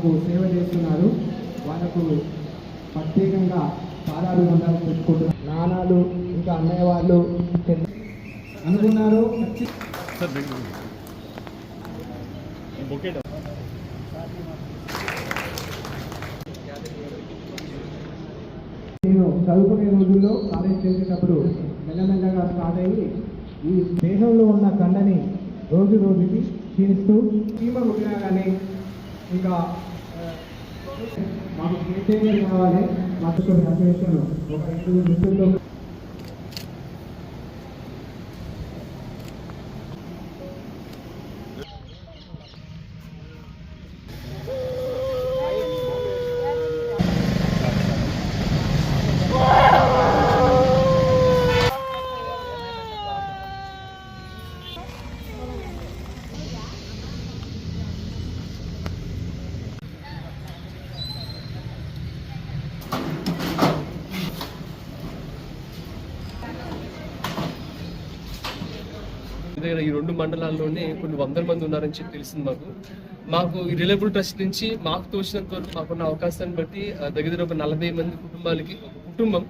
మనకు సేవ చేస్తున్నారు. వాళ్ళకు ప్రత్యేకంగా పాదాలు వందలు పెట్టుకుంటున్నారు నాన్నలు ఇంకా అన్నయ్య వాళ్ళు అనుకున్నారు. నేను చదువుకునే రోజుల్లో కాలేజ్ చేసేటప్పుడు మెల్లమెల్లగా స్టార్ట్ అయ్యి ఈ దేహంలో ఉన్న కండని రోజు రోజుకి క్షీణిస్తూ చీమ కుట్టినా కానీ ఇంకా మాకు కేటీఆర్ కావాలి. మాకు కొన్ని ఒక ఐదుగురు దగ్గర ఈ రెండు మండలాల్లోనే కొన్ని వందల మంది ఉన్నారని చెప్పి తెలిసింది మాకు. మాకు ఈ రిలయబుల్ ట్రస్ట్ నుంచి మాకు తోచినంత వరకు మాకున్న అవకాశాన్ని బట్టి దగ్గర దగ్గర ఒక నలభై మంది కుటుంబాలకి ఒక కుటుంబం.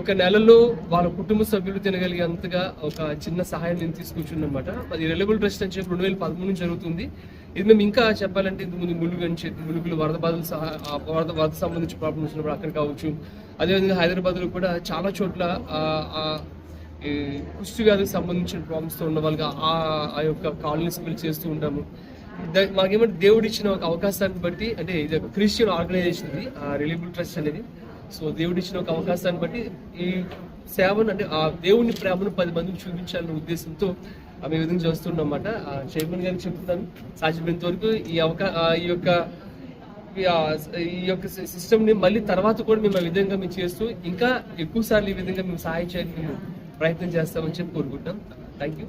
ఒక నెలలో వాళ్ళ కుటుంబ సభ్యులు తినగలిగేంతగా ఒక చిన్న సహాయం నేను తీసుకొచ్చిందనమాట అది రిలయబుల్ ట్రస్ట్ అని చెప్పి రెండు వేల పదమూడు నుంచి జరుగుతుంది. ఇది మేము ఇంకా చెప్పాలంటే ఇంత ముందు ములుగు అని చెప్పి ములుగులు వరద బాధలు సహా వరద వరద సంబంధించి ప్రాబ్లమ్స్ ఉన్నప్పుడు అక్కడ కావచ్చు. అదేవిధంగా హైదరాబాద్లో కూడా చాలా చోట్ల కుష్టి వ్యాధికి సంబంధించిన ప్రాబ్లమ్స్తో ఉన్న వాళ్ళకి ఆ ఆ యొక్క కాలనీస్ బిల్డ్ చేస్తూ ఉంటాము. మాకేమంటే దేవుడు ఇచ్చిన ఒక అవకాశాన్ని బట్టి అంటే ఇది ఒక క్రిస్టియన్ ఆర్గనైజేషన్ ఇది ఆ రిలీబుల్ ట్రస్ట్ అనేది. సో దేవుడు ఇచ్చిన ఒక అవకాశాన్ని బట్టి ఈ సేవను అంటే ఆ దేవుని ప్రేమను పది మందికి చూపించాలనే ఉద్దేశంతో ఆమె ఈ విధంగా చేస్తున్నాం అన్నమాట చైర్మన్ గారికి చెప్తున్నాను. సాధ్యమైనంత వరకు ఈ అవకా ఈ యొక్క ఈ ఈ యొక్క సిస్టమ్ని మళ్ళీ తర్వాత కూడా మేము ఆ విధంగా మేము చేస్తూ ఇంకా ఎక్కువ సార్లు ఈ విధంగా మేము సహాయం చేయడానికి మేము ప్రయత్నం చేస్తామని చెప్పి కోరుకుంటాం థ్యాంక్ యూ